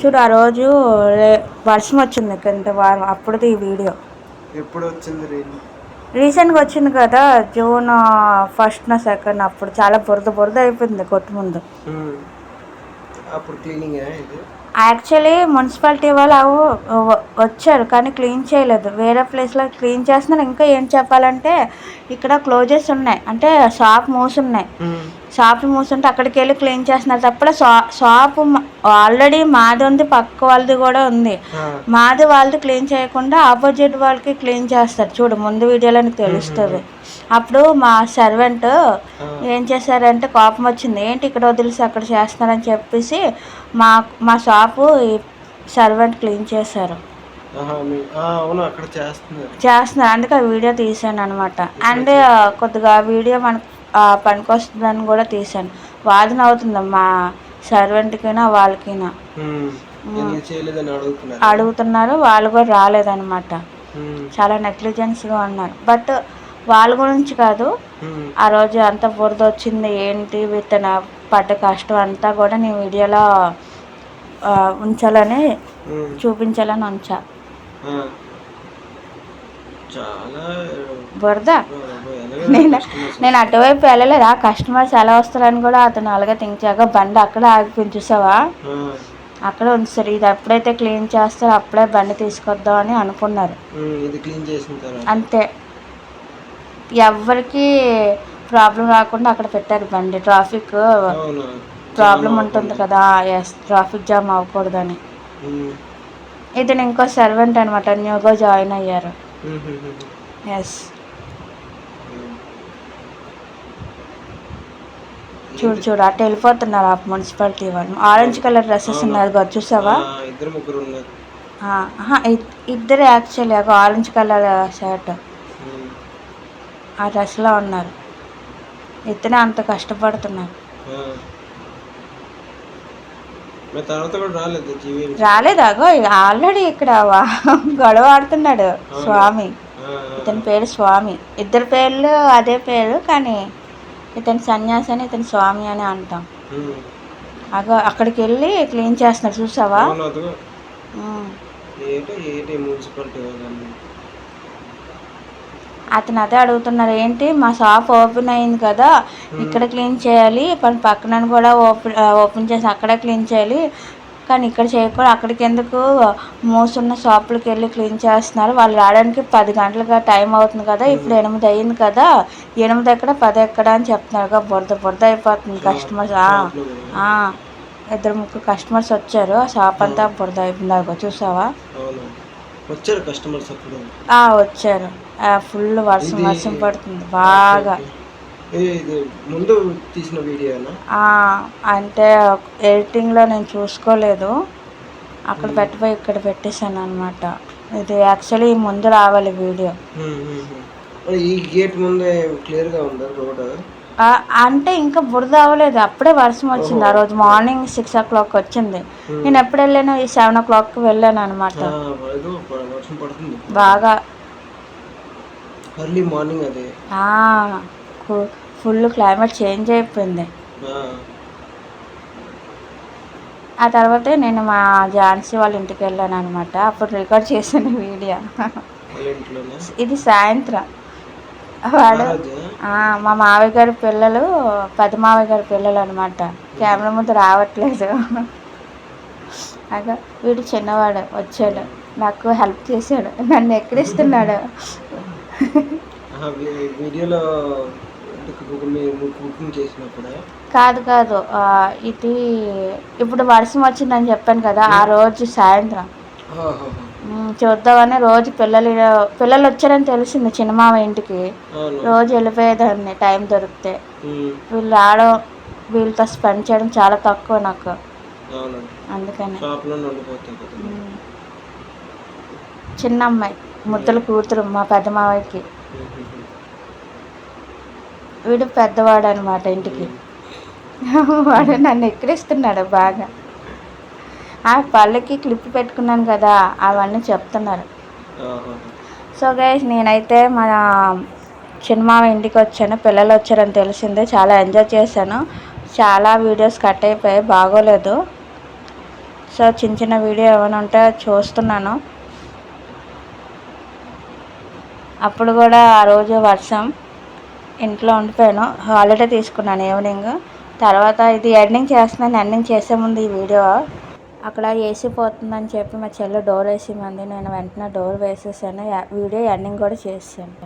చూడు ఆ రోజు వర్షం వచ్చింది కింద వారం అప్పుడుది ఈ వీడియో. ఎప్పుడు వచ్చింది రీసెంట్గా వచ్చింది కదా జూన్ ఫస్ట్ నా సెకండ్ అప్పుడు చాలా బురద బురద అయిపోయింది కొట్టు ముందు. అప్పుడు క్లీనింగ్ యాక్చువల్లీ మున్సిపాలిటీ వాళ్ళు అవి వచ్చారు కానీ క్లీన్ చేయలేదు. వేరే ప్లేస్లో క్లీన్ చేస్తున్నారు. ఇంకా ఏం చెప్పాలంటే ఇక్కడ క్లోజెస్ ఉన్నాయి. అంటే షాప్ మూసున్నాయి. షాప్ మూసుంటే అక్కడికి వెళ్ళి క్లీన్ చేస్తున్నారు. తప్ప షా షాప్ ఆల్రెడీ మాది ఉంది పక్క వాళ్ళది కూడా ఉంది. మాది వాళ్ళది క్లీన్ చేయకుండా ఆపోజిట్ వాళ్ళకి క్లీన్ చేస్తారు. చూడు ముందు వీడియోలో నీకు తెలుస్తుంది అప్పుడు మా సర్వెంట్ ఏం చేశారంటే కోపం వచ్చింది. ఏంటి ఇక్కడ వదిలేసి అక్కడ చేస్తున్నారని చెప్పేసి మా మా షాపు సర్వెంట్ క్లీన్ చేశారు. చేస్తున్నారు. అందుకే ఆ వీడియో తీసాను అనమాట అండ్ కొద్దిగా వీడియో మనకు పనికొస్తుందని కూడా తీసాను వాదన అవుతుంది? మా సర్వెంట్కినా వాళ్ళకినా. అడుగుతున్నారు? వాళ్ళు కూడా రాలేదన్నమాట. ఉమ్. చాలా నెగ్లిజెన్స్గా ఉన్నారు. బట్ వాళ్ళ గురించి కాదు. ఆ రోజు అంత బురద వచ్చింది. ఏంటి? విత్తన పడ్డ కష్టం అంతా కూడా నేను వీడియోలో ఉంచాలని. చూపించాలని ఉంచా. బురద నేను. నేను అటువైపు వెళ్ళలేదు? కస్టమర్స్ ఎలా వస్తారని కూడా అతను అలాగే చేయగా బండి అక్కడ ఆగిపోయింది చూసావా? ఆ. అక్కడ ఉంచారు ఇది ఎప్పుడైతే క్లీన్ చేస్తారో అప్పుడే బండి తీసుకొద్దాం అని అనుకున్నారు. అంతే. ఎవరికి ప్రాబ్లం రాకుండా అక్కడ పెట్టారు బండి. ట్రాఫిక్ ప్రాబ్లం ఉంటుంది కదా ఎస్ ట్రాఫిక్ జామ్ అవ్వకూడదని. ఇతను ఇంకో సర్వెంట్ అనమాట న్యూగా జాయిన్ అయ్యారు. ఎస్. చూడు చూడు. అటు వెళ్ళిపోతున్నారు ఆ మున్సిపాలిటీ వాళ్ళు. ఆరెంజ్ కలర్ డ్రెస్సెస్ ఉన్నాయి కదా చూసావా? ఇద్దరు ఉన్నారు. యాక్చువల్లీ ఒక ఆరెంజ్ కలర్ షర్ట్. ఆ డ్రెస్లో ఉన్నారు. ఇతనే అంత కష్టపడుతున్నారు ఆ. మరి తర్వాత కూడా రాలేదు జీవీ రాలేదాగో ఆల్రెడీ ఇక్కడ గొడవ ఆడుతున్నాడు స్వామి. ఇతని పేరు స్వామి. ఇద్దరు పేర్లు అదే పేరు కానీ ఇతని సన్యాసి అని ఇతని స్వామి అని అంటాం. అగో అక్కడికి వెళ్ళి క్లీన్ చేస్తున్నారు చూసావా? మున్సిపాలిటీ అతను అదే అడుగుతున్నారు ఏంటి? మా షాప్ ఓపెన్ అయింది కదా ఇక్కడ క్లీన్ చేయాలి పని పక్కన కూడా ఓపెన్ ఓపెన్ చేసి అక్కడ క్లీన్ చేయాలి కానీ ఇక్కడ చేయకూడదు అక్కడికి ఎందుకు? మూసున్న షాపులకి వెళ్ళి క్లీన్ చేస్తున్నారు వాళ్ళు రావడానికి పది గంటలుగా టైం అవుతుంది కదా ఇప్పుడు ఎనిమిది అయింది కదా ఎనిమిది ఎక్కడ పది ఎక్కడ అని చెప్తున్నారు కదా బురద బురద అయిపోతుంది కస్టమర్స్ ఇద్దరు ముగ్గురు కస్టమర్స్ వచ్చారు ఆ షాప్ అంతా బురద అయిపోయింది చూసావా? వచ్చారు కస్టమర్స్ అప్పుడు? ఆ, వచ్చారు. ఫుల్ వర్షం వర్షం పడుతుంది. బాగా. ముందు తీసిన వీడియోనా? అంటే ఎడిటింగ్లో నేను చూసుకోలేదు. అక్కడ పెట్టిపోయి ఇక్కడ పెట్టేశాను అనమాట ఇది యాక్చువల్లీ ముందు రావాలి వీడియో. ఈ గేట్ ముందే క్లియర్గా ఉందా రోడ్? అంటే ఇంకా బురద అవ్వలేదు. అప్పుడే వర్షం వచ్చింది. ఆ రోజు మార్నింగ్ సిక్స్ ఓ క్లాక్ వచ్చింది. నేను ఎప్పుడు వెళ్ళాను ఈ సెవెన్ ఓ క్లాక్కి వెళ్ళాను అనమాట బాగా. ఎర్లీ మార్నింగ్ అది. ఫుల్ క్లైమేట్ చేంజ్ అయిపోయింది. ఆ, తర్వాత నేను మా ఝాన్సీ వాళ్ళ ఇంటికి వెళ్ళాను అనమాట అప్పుడు రికార్డ్ చేసిన వీడియో. ఇది సాయంత్రం. వాడు మా మావయ్య గారి పిల్లలు పెద్ద మావయ్య గారి పిల్లలు అనమాట కెమెరా ముందు రావట్లేదు. అగా వీడు చిన్నవాడు వచ్చాడు. నాకు హెల్ప్ చేశాడు. నన్ను ఎక్కడిస్తున్నాడు? వీడియోలో కాదు కాదు. ఇది ఇప్పుడు వర్షం వచ్చిందని చెప్పాను కదా ఆ రోజు సాయంత్రం. చూద్దామని రోజు పిల్లలు పిల్లలు వచ్చారని తెలిసింది చిన్నమామ ఇంటికి. రోజు వెళ్ళిపోయేదాన్ని టైం దొరికితే. వీళ్ళు ఆడడం వీళ్ళతో స్పెండ్ చేయడం చాలా తక్కువ నాకు. అందుకని. చిన్న అమ్మాయి ముద్దల కూతురు మా పెద్ద మావయ్యకి. వీడు పెద్దవాడు అనమాట ఇంటికి వాడు నన్ను ఎక్కిరిస్తున్నాడు బాగా. ఆ పళ్ళకి క్లిప్ పెట్టుకున్నాను కదా అవన్నీ చెప్తున్నారు. సో గైస్ నేనైతే మన చిన్నమామ ఇంటికి వచ్చాను పిల్లలు వచ్చారని తెలిసిందే చాలా ఎంజాయ్ చేశాను. చాలా వీడియోస్ కట్ అయిపోయాయి బాగోలేదు. సో చిన్న చిన్న వీడియో ఏమైనా ఉంటే చూస్తున్నాను. అప్పుడు కూడా ఆ రోజు వర్షం ఇంట్లో ఉండిపోయాను. హాలిడే తీసుకున్నాను ఈవినింగ్ తర్వాత ఇది ఎండింగ్ చేస్తున్నాను ఎండింగ్ చేసే ముందు ఈ వీడియో అక్కడ ఏసీ పోతుందని చెప్పి మా చెల్లి డోర్ వేసిమంది నేను వెంటనే డోర్ వేసేసాను. వీడియో ఎండింగ్ కూడా చేసాను